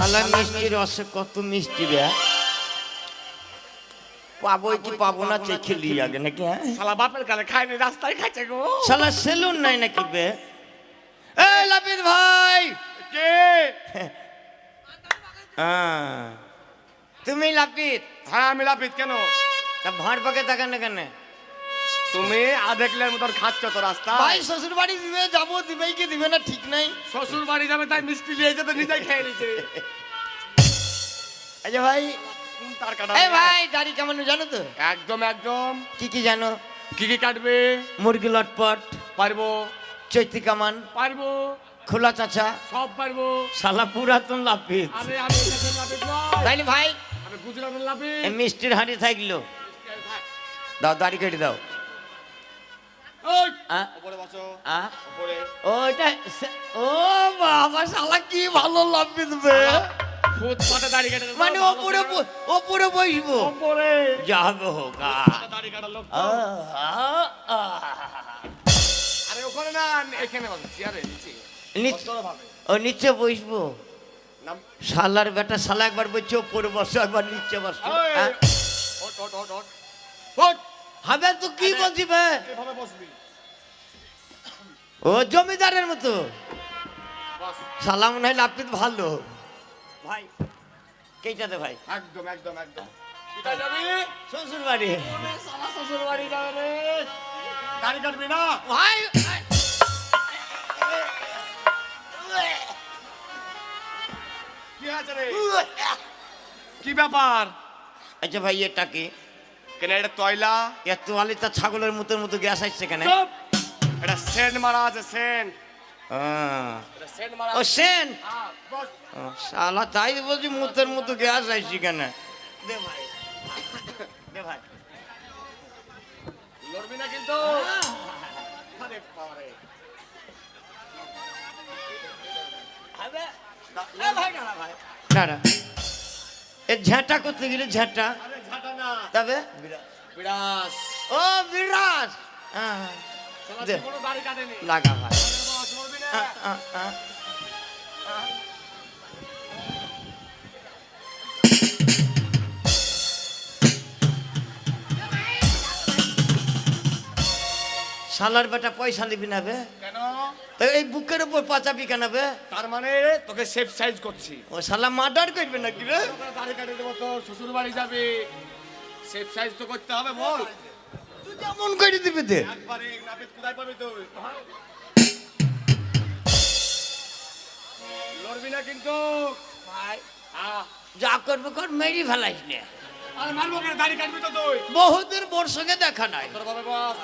শালা মিষ্টি রসে কত মিষ্টি রে পাবো কি পাবো না চেখে লি আগে নাকি হ্যাঁ? শালা বাপের রাস্তায় খাইছে গো। শালা সেলুন নাই নাকি বে? এই লাপিত ভাই! কে? তুমি লাপিত? হ্যাঁ আমি লাপিত কেন? তা ভাঁড় পাকে থাকেন না কেন? তুমি আধেকলের মতন খাচ্ছ তো রাস্তা? ভাই শ্বশুর বাড়ি দিবে যাব দিবে কি দিবে না ঠিক নাই। শ্বশুর বাড়ি যাবে তাই মিষ্টি নিয়ে যেতে নিজেই খেয়ে নিছে আচ্ছা ভাই কোন তার কাটা এই ভাই দাড়ি কেমন জানো তো? একদম একদম। কি কি জানো? কি কি কাটবে? মুরগি লটপট পারব। চৈতি কামান পারব। খোলা চাচা সব পারব। শালা পুরাতন লাপিত। আরে আমি এখানে লাপিত নয় তাইলে ভাই আমি গুজরাটের লাপিত। এই মিষ্টির হাঁড়ি থাকল। দাও দাড়ি কেটে দাও। ও বাবা শালা কি ভালো মানে ওপরে ওপরে বসবো। যাবে হোক। আরে ওখানে না এখানে চেয়ারে নিচে। ও নিচে বসবো। নাম শালার বেটা শালা একবার বলছে ওপরে বসো একবার নিচে বসো। হবে তো কি বলছি বসবি। ও জমিদারের মতো। মনে হয় লাপিত ভালো। ভাই কেইটাতে ভাই? একদম একদম একদম। কোথায় যাবি? শ্বশুর বাড়ি শ্বশুর বাড়ি যাবে রে। দাড়ি কাটবি না? ভাই! কি আছে রে? কি ব্যাপার? আচ্ছা ভাই এটা কি? কেন এটা তয়লা? ছাগলের মতোর মতো গ্যাস আসছে কেন? এটা মারা আছে ও সেন? হ্যাঁ, শালা তাই বলছি মুতের মতো গ্যাস আসছে কেন? দে ভাই। দে ভাই। লড়বি না কিন্তু। আরে বাবারে। না না। এ ঝাঁটা করতে গেলে ঝাঁটা। তবে? বিরাস ও বিরাজ! হ্যাঁ। কোনো লাগা ভাই শালার বেটা পয়সা নিবি না বে? কেন? তো এই বুকের উপর পাচাবি কেন বে? তার মানে তোকে সেফ সাইজ করছি। ও শালা মার্ডার করবে নাকি রে দাড়ি কাটে দেবো তো শ্বশুর বাড়ি যাবে। সেফ সাইজ তো করতে হবে বল। তুই যেমন করে দিবি দে একবারে নাপিত কোথায় পাবি তুই? লড়বি না কিন্তু। ভাই যা করবে কর মেরি ফেলাইস নে। আরে মারবো কেন? দাড়ি কাটবি তো তুই। বহুদিন বোর সঙ্গে দেখা নাই। তোর বাবা বস।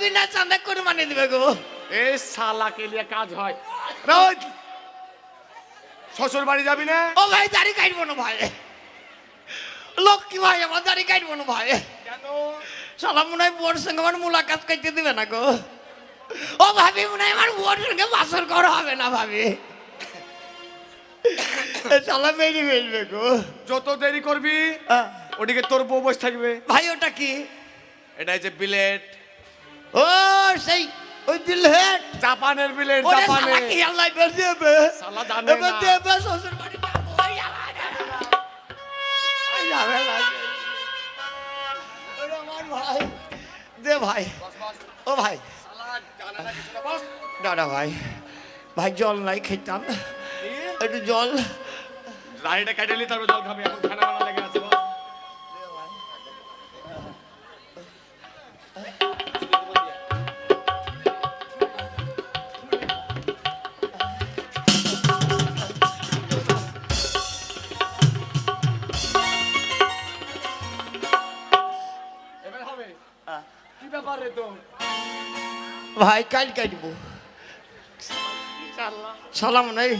বিনা চান্দা করে মানে দিবে গো। এই শালাকে নিয়ে কাজ হয়। রোজ। শ্বশুর বাড়ি যাবি না? ও ভাই দাড়ি কাটবো না ভাই। লক্ষ্মী ভাই আমার দাড়ি কাটবো না ভাই। কেন? শালা মনে হয় বোর সঙ্গে আমার মুলাকাত করতে দিবে না গো। ও ভাবি মনে হয় আমার বোর সঙ্গে বাসর করা হবে না ভাবি। শালা মেরি মেরবে গো। যত দেরি করবি ওদিকে তোর বউ বসে থাকবে। ভাই ওটা কি? এটা হচ্ছে বিলেট ও সেই ওই দিলহেট জাপানের বিলেট জাপানে কি আল্লাহ বের দেবে? শালা জানে না। দেবে শ্বশুর বাড়ি। যাব, ভাই। দে ভাই। ও ভাই। দাদা ভাই। ভাই জল নাই খেতাম। একটু জল। দাড়িটা কেটে নি তারপর জল খাবি এখন খানা বানা ভাই কাল কাটবো। সালাম নাই।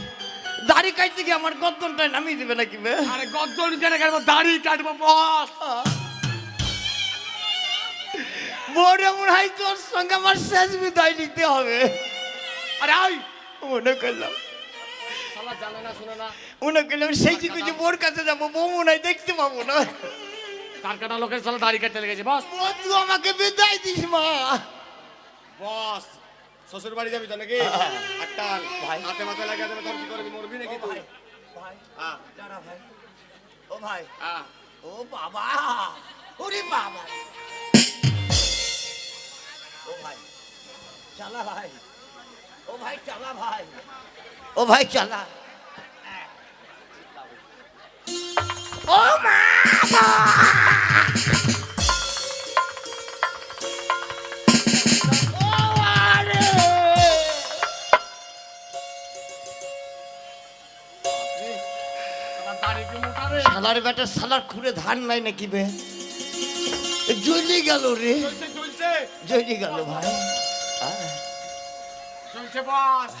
দাড়ি কাটতে গিয়ে আমার গদ্দনটাই নামিয়ে দিবে নাকি বে? আরে গদ্দল কেন কাটবো দাড়ি কাটবো বস। বড় মনে হয় তোর সঙ্গে আমার শেষ বিদায় নিতে হবে। আরে আই। মনে করলাম। মনে করলাম সেই যে কিছু বোর কাছে যাব বউ মনে হয় দেখতে পাবো না। তার কাটা লোকের শালা দাড়ি কাটতে লেগেছে বস। বন্ধু আমাকে বিদায় দিস মা। বস শ্বশুর বাড়ি যাবি তো নাকি? আটটান ভাই। হাতে মাথায় লাগা যাবে তোর কি করবি মরবি নাকি তুই? ভাই হ্যাঁ দাঁড়া ভাই। ও ভাই। হ্যাঁ ও বাবা ওরে বাবা। ও ভাই চালা ভাই। ও ভাই চালা ভাই। ও ভাই চালা। ও মা। শালা দাড়ি কি মোটা রে শালার বেটা শালার খুঁড়ে ধান নাই নাকি বে? জ্বলি গেল রে। জ্বলি গেল ভাই। চলছে বস।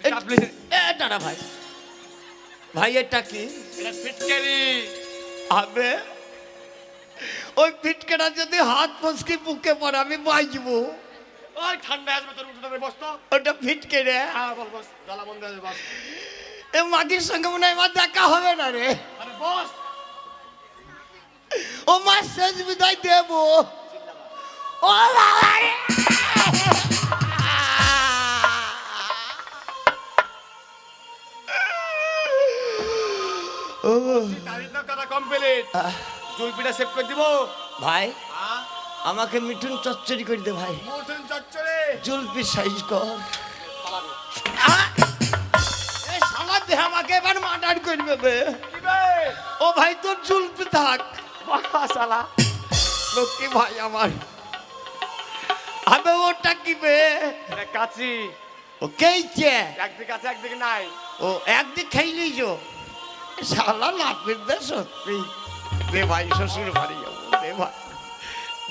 এ- চাপলি এ দাঁড়া ভাই। ভাই এটা কি? এটা ফিটকারি। হবে ওই পিটকেটা যদি হাত ফসকে বুকে পড়ে আমি বাঁচবো ওই ঠান্ডা আসবে তোর উঠোনে বস তো। ওটা ফিটকে রে। হ্যাঁ বল বস। জ্বালা বন্ধ আছে বস। এ মাটির সঙ্গে মনে হয় আমার দেখা হবে না রে। ও মা শেষ বিদায় দেবো। ও বাবা রে। ও কমপ্লিট চুল পিঠা সেভ করে দিব? ভাই হ্যাঁ। আমাকে মিঠুন চচ্চড়ি করে দে ভাই। মোটন চচ্চড়ে? জুলপি সাইজ কর। আমাকে এবার মার্ডার করবে বে। ও ভাই তোর জুলপি থাক। লক্ষ্মী ভাই আমার। আবে ওটা কি বে? কাচি। ও কেইছে একদিকে আছে একদিকে নাই। ও একদিক খাইলেই যো শালা লাফির দে সত্যি। দে ভাই শ্বশুর বাড়ি যাব। দে ভাই।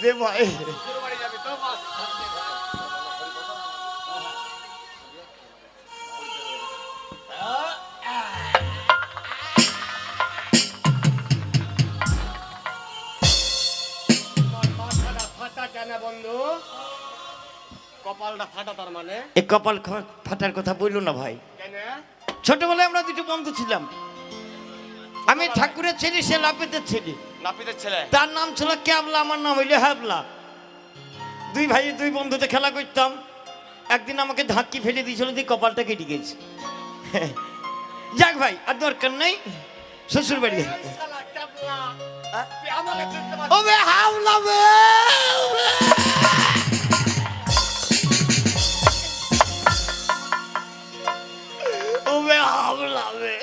দে ভাই। বন্ধু কপালটা ফাটা তার মানে। কপাল ফাটার কথা বলল না ভাই। ছোটবেলায় আমরা দুটো বন্ধু ছিলাম। আমি ঠাকুরের ছেলে সে লাপেতের ছেলে। নাপিতের ছেলে? তার নাম ছিল ক্যাবলা আমার নাম হইলে হ্যাবলা। দুই ভাই দুই বন্ধুতে খেলা করতাম। একদিন আমাকে ধাক্কি ফেলে দিয়েছিল দিয়ে কপালটা কেটে গেছে। যাক ভাই আর দরকার নেই। শ্বশুর বাড়ি। ও হাওলা। হাওলা বে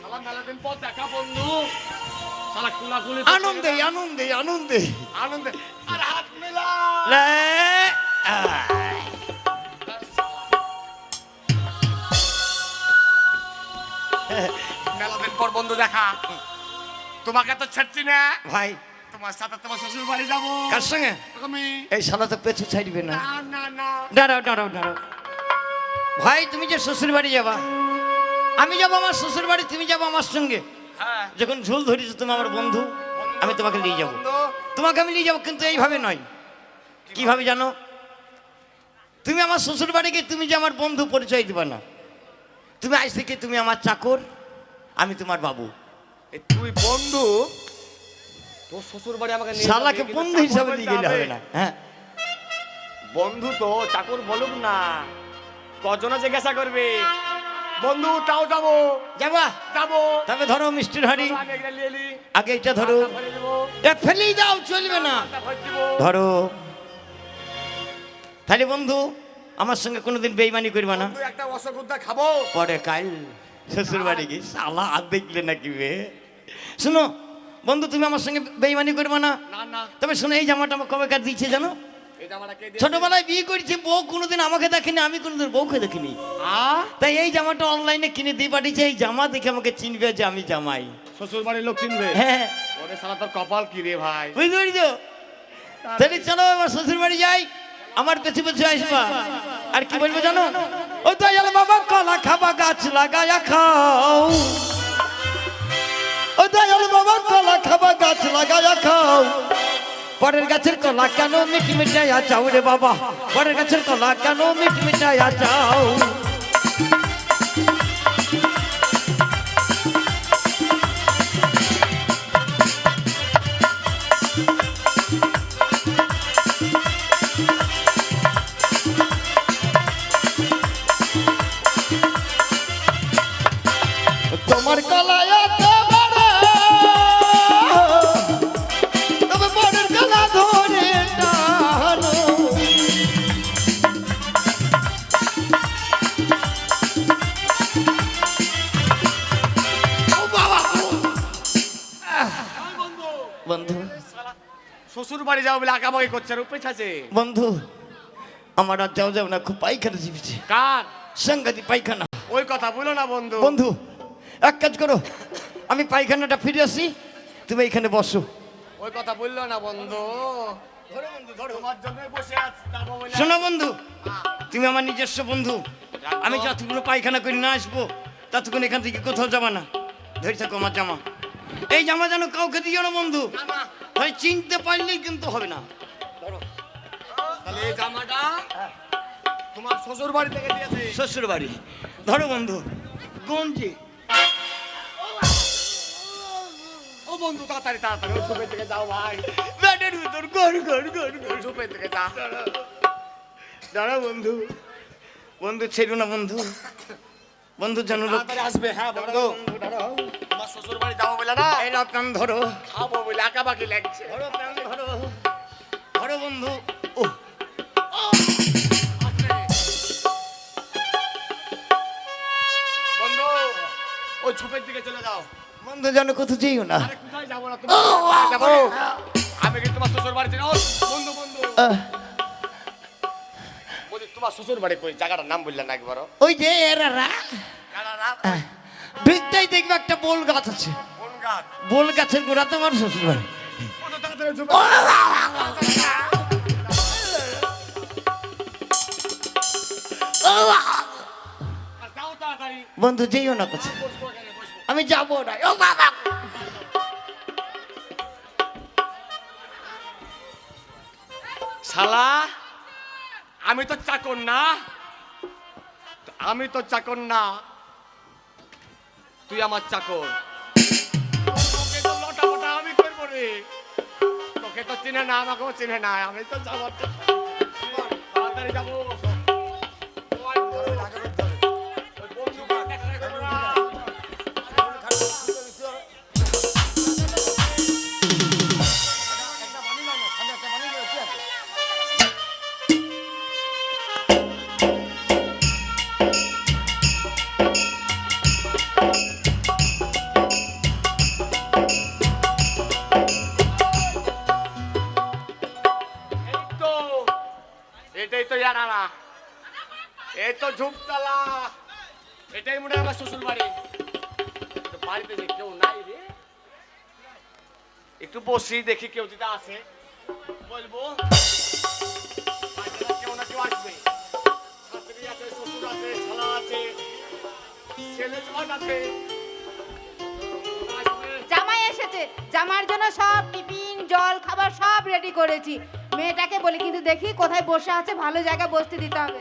শালা মেলাদিন পর দেখা বন্ধু। শালা কুলাকুলি আনন্দে আনন্দে আনন্দে। আনন্দে। আর হাত মেলা আয়। পর বন্ধু দেখা। তোমাকে তো ছাড়ছি না। ভাই তোমার সাথে তোমার শ্বশুর বাড়ি যাব। কার সঙ্গে? তুমি? এই শালা তো পেছু ছাড়বে না। না না না। দাঁড়াও দাঁড়াও দাঁড়াও। ভাই তুমি যে শ্বশুর বাড়ি যাবা আমি যাব আমার শ্বশুর বাড়ি তুমি যাব আমার সঙ্গে। হ্যাঁ। যখন ঝুল ধরেছো তুমি আমার বন্ধু আমি তোমাকে নিয়ে যাব। তোমাকে আমি নিয়ে যাব কিন্তু এইভাবে নয়। কীভাবে জানো? তুমি আমার শ্বশুর বাড়ি গিয়ে তুমি যে আমার বন্ধু পরিচয় দিবা না। তুমি আজ থেকে তুমি আমার চাকর আমি তোমার বাবু। তুই বন্ধু? তোর শ্বশুর বাড়ি আমাকে নিয়ে শালাকে যাবি, কিন্তু বন্ধু চাকর হিসাবে নিয়ে গেলে হবে না হ্যাঁ। বন্ধু তো চাকর বলুক না। কজনে জিজ্ঞাসা করবে? বন্ধু তাও যাব। যাবা? যাব। তবে ধরো মিষ্টির হাড়ি। আমি একটা নিয়ে এলি। আগে এটা ধরো। আটা ভরে দেবো, এ ফেলেই দাও চলবে না। আটা ভরে দেবো। ধরো। তাহলে বন্ধু আমার সঙ্গে কোনোদিন বেইমানি করবে না। তুই একটা রসগোল্লা খাব। পরে কাল শ্বশুর বাড়ি গিয়ে শালা আর দেখলে নাকি বে। শুনো বন্ধু তুমি আমার সঙ্গে বেইমানি করবে না। তবে শোনো এই জামাটা আমার কবে কার দিয়েছে জানো? ছোটবেলায় বিয়ে করেছি বউ কোনোদিন আমাকে দেখেনি আমি কোনোদিন বউকে দেখিনি। তাই এই জামাটা অনলাইনে কিনে দিয়ে পাঠিয়েছে এই জামা দেখে আমাকে চিনবে যে আমি জামাই। শ্বশুর বাড়ির লোক চিনবে? হ্যাঁ। ওরে শালা তোর কপাল কি রে ভাই? বুঝতে পেরেছ? তাহলে চলো এবার শ্বশুর বাড়ি যাই। আমার পেছু পেছু আসবা। আর কি বলব জানো? ও দয়াল বাবা কলা খাবা গাছ লাগায়া খাও। ও দয়াল বাবা কলা খাবা, গাছ লাগায়া খাও। পরের গাছের কলা কেন মিট মিটাইয়া চাও রে বাবা? পরের গাছের কলা কেন মিট মিটাইয়া চাও? বলে আঁকাবাকি করছে আর উপে আছে। বন্ধু আমার আর যাও যাও না খুব পায়খানা চিপছে কার? সাংঘাতিক পায়খানা। ওই কথা বলো না বন্ধু। বন্ধু এক কাজ করো আমি পায়খানাটা ফিরে আসি তুমি এখানে বসো। ওই কথা বলল না বন্ধু। শোনো বন্ধু তুমি আমার নিজস্ব বন্ধু। আমি যতক্ষণ পায়খানা করে না আসব ততক্ষণ এখান থেকে কোথাও যাবা না। ধরে থাকো আমার জামা। এই জামা যেন কাউকে দিও না বন্ধু। হয় চিনতে পারলেই কিন্তু হবে না। তাহলে এই জামাটা তোমার শ্বশুর বাড়ি থেকে দিয়েছে। শ্বশুর বাড়ি। ধরো বন্ধু গঞ্জি। ও বন্ধু তাড়াতাড়ি তাড়াতাড়ি ওই ঝোপের থেকে যাও ভাই। ব্যাটের ভিতর গড় গড় গড় গড় ঝোপের থেকে যা। দাঁড়া বন্ধু বন্ধু ছেড়ো না বন্ধু। বন্ধু জানো আসবে হ্যাঁ বন্ধু তোমার শ্বশুর বাড়ি যাব বলে না? এই কান ধরো। খাব বলে আঁকাবাকি লাগছে। ধরো কান ধরো। ধরো বন্ধু। ও। বন্ধু ওই ঝোপের দিকে চলে যাও। বন্ধু জানো কোথাও যেও না। আরে কোথায় যাব না? তুমি যাব আমি কি তোমার শ্বশুর বাড়ি বন্ধু বন্ধু। তোমার শ্বশুর বাড়ি কই? জায়গাটার নাম বললেন না একবারও। ওই যে এরারা আহ, ভিতটাই দেখবে একটা বোল গাছ আছে। বোল গাছের গোড়া তোমার শ্বশুর বাড়ি বন্ধু যেও না বসবো। আমি যাব না। ও বাবা! শালা! আমি তো চাকর না। আমি তো চাকর না। তুই আমার চাকর। তোকে তো মোটা আমি করব রে। তোকে তো চিনে না, আমাকেও চিনে না। আমি তো যাব। তাড়াতাড়ি যাব। একটু বসি, দেখি কেউ যদি আসে। বলব কেউ না কেউ আসবে। জামাই এসেছে। জন্য সব টিফিন সব রেডি করেছি। মেয়েটাকে বলি, কিন্তু দেখি কোথায় বসে আছে, ভালো দিতে হবে।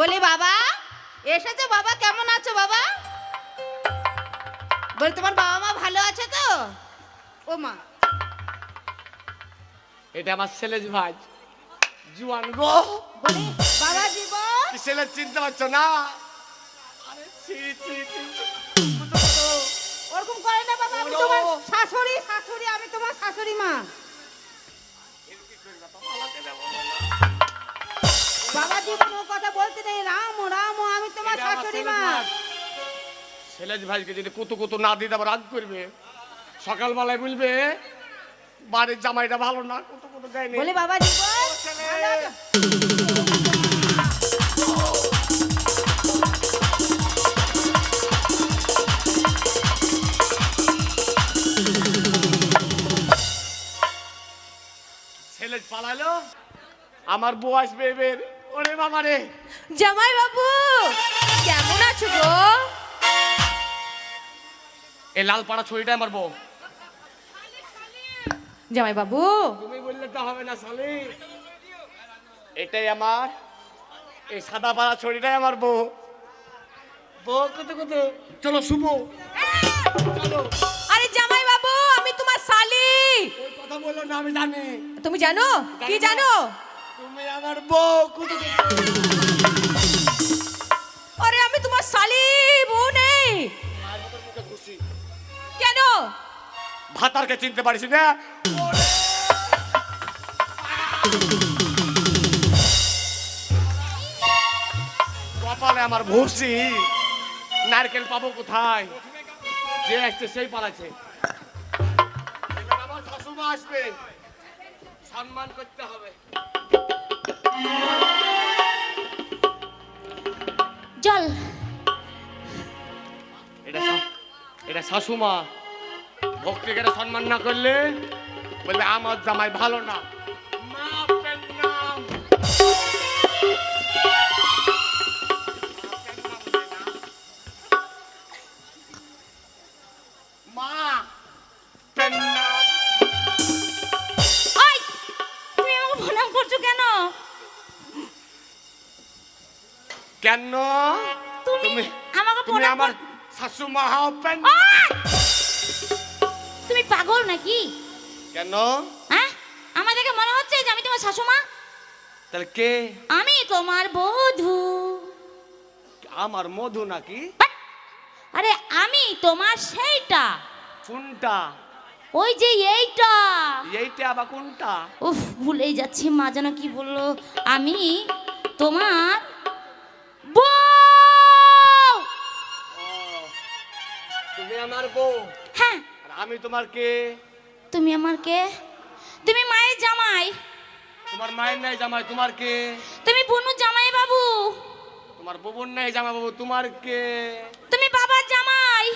বলি, বাবা এসেছ বাবা? কেমন আছো বাবা? বলি তোমার বাবা মা ভালো আছে তো? ও মা। এটা আমার ছেলে ভাই জুয়ান গো। বাবা জীবন ছেলে চিনতে পারছ না? আরে ছি ছি ছি। ওরকম করে না বাবা আমি তোমার শাশুড়ি শাশুড়ি আমি তোমার শাশুড়ি মা। বাবা জীবন ও কথা বলতে নেই। রাম রাম আমি তোমার শাশুড়ি মা। ভাইকে যদি কুতু কুতু না দিতে আবার রাগ করবে সকালবেলায় বলবে বাড়ির জামাইটা ভালো না কুতু কুতু দেয়নি। বলি বাবা জীবন ছেলে। ছেলে পালালো। আমার বউ আসবে এবার ওরে বাবা রে। জামাই বাবু কেমন আছো গো? এই লাল পাড়া ছড়িটা আমার বউ। জামাই বাবু তুমি বললে তো হবে না শালি। এটাই আমার এই সাদা পাড়া ছড়িটাই আমার বউ। বউ কত কত চলো শুভ। চলো। আরে জামাই বাবু আমি তোমার শালি। কথা বলল না আমি জানি। তুমি জানো? কি জানো? তুমি আমার বউ আরে আমি তোমার শালি বউ নেই। খুশি কেন? ভাতারকে চিনতে পারিস না? কপালে আমার ভুসি নারকেল পাবো কোথায়? যে আসছে সেই পালাচ্ছে আমার শাশুমা আসবে। সম্মান করতে হবে। জল। এটা এটা শাশুমা। ভক্তিকে সম্মান না করলে বলবে আমার জামাই ভালো না। কেন? তুমি আমাকে তুমি আমার কর- শাশুমা হও পেন তুমি পাগল নাকি? কেন? হ্যাঁ আমার দেখে মনে হচ্ছে যে আমি তোমার শাশুমা। তাহলে কে? আমি তোমার বধূ। আমার মধু নাকি? আরে আমি তোমার সেইটা। কোনটা? ওই যে এইটা। এইটা আবার কোনটা? উফ ভুলেই যাচ্ছি মা যেন কি বলল। আমি তোমার তুমি আমার বউ। হ্যাঁ। আর আমি তোমার কে? তুমি আমার কে? তুমি মায়ের জামাই। তোমার মায়ের নাই জামাই তোমার কে? তুমি বুনু জামাই বাবু। তোমার ববুর নাই জামাই বাবু তোমার কে? তুমি বাবার জামাই।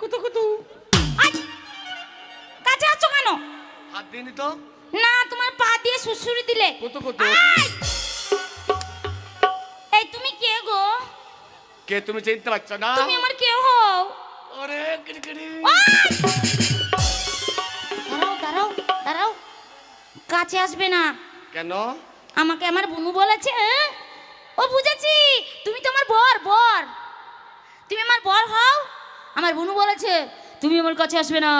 কুতু কুতু। আই! কাছে আছো কেন? হাত দিনি তো? না তোমার পা দিয়ে সুসুরি দিলে। কুতু কুতু। আই! এই তুমি কে গো? কে তুমি চিনতে পারছ না? তুমি আমার কাছে আসবে না কেন আমাকে আমার বুনু বলেছে ও বুঝেছি তুমি তোমার বর বর তুমি আমার বর হও আমার বুনু বলেছে তুমি আমার কাছে আসবে না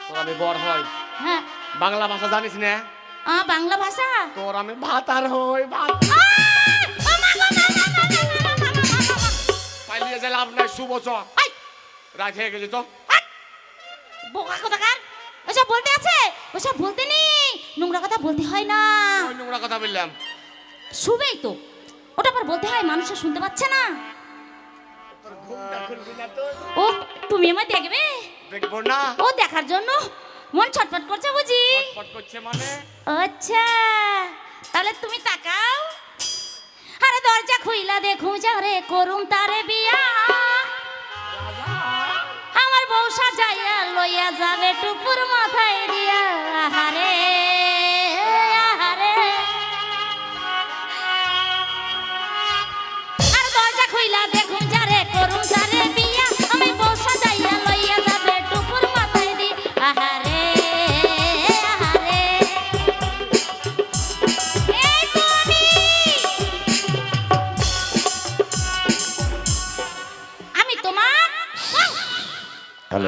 তো আমি বর হই হ্যাঁ বাংলা ভাষা জানিস না আ বাংলা ভাষা তোর আমি ভাত আর হই ভাত পালিয়ে যে লাভ নাই শুভ রাত হয়ে গেছে তো! বোকা কোথাকার? ওসব বলতে আছে? ওসব বলতে নেই। নোংরা কথা বলতে হয় না। ওই নোংরা কথা বললাম। শুবেই তো। ওটা আবার বলতে হয় মানুষে শুনতে পাচ্ছে না। ও তুমি আমায় দেখবে? দেখব না। ও দেখার জন্য মন ছটফট করছে বুঝি? ফটফট করছে মানে? আচ্ছা তাহলে তুমি তাকাও। আরে দরজা খুইলা দেখুম যারে করুম তারে বিয়া। সাজাইয়া লইয়া যাবে টুপুর মাথায়।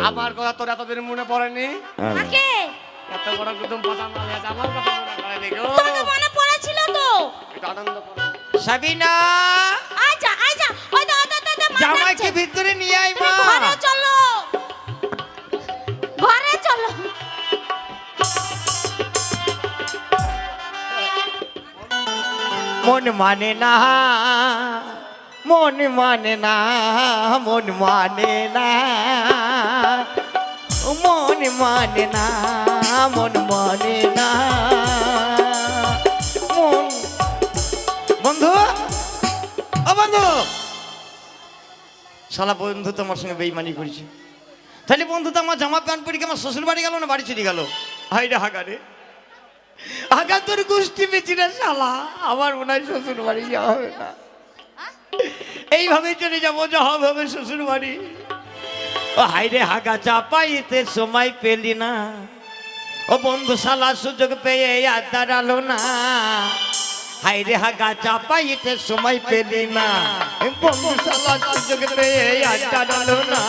আমার কথা তোর এতদিন মনে পড়েনি? কাকে? এত বড় কুতুম পাতা মালে আমার কথা মনে পড়েনি গো। মনে পড়েছিল তো? আনন্দ সাবিনা! আচ্ছা আচ্ছা ওই জামাইকে ভিতরে নিয়ে আই মা। ঘরে চলো। ঘরে চলো। মন মানে না মন মানে না মন মানে না। মন না মন মানে না। মন। বন্ধু ও বন্ধু শালা বন্ধু তো আমার সঙ্গে বেইমানি করেছে। তাহলে বন্ধু তো আমার জামা প্যান্ট পরে আমার শ্বশুর বাড়ি গেল না বাড়ি চলে গেল? হাইরে হাগারে আগা তোর গোষ্ঠী বেচি না শালা। আমার মনে হয় শ্বশুর বাড়ি যাওয়া হবে না। এইভাবে চলে যাব যা হবে শ্বশুর বাড়ি। হাইরে হাগা চাপাইতে সময় পেলি না। ও বন্ধু শালা সুযোগ পেয়ে আর দাঁড়াল না। হাইরে হাগা চাপাইতে সময় পেলি না। বন্ধু শালা সুযোগ পেয়ে আর দাঁড়াল না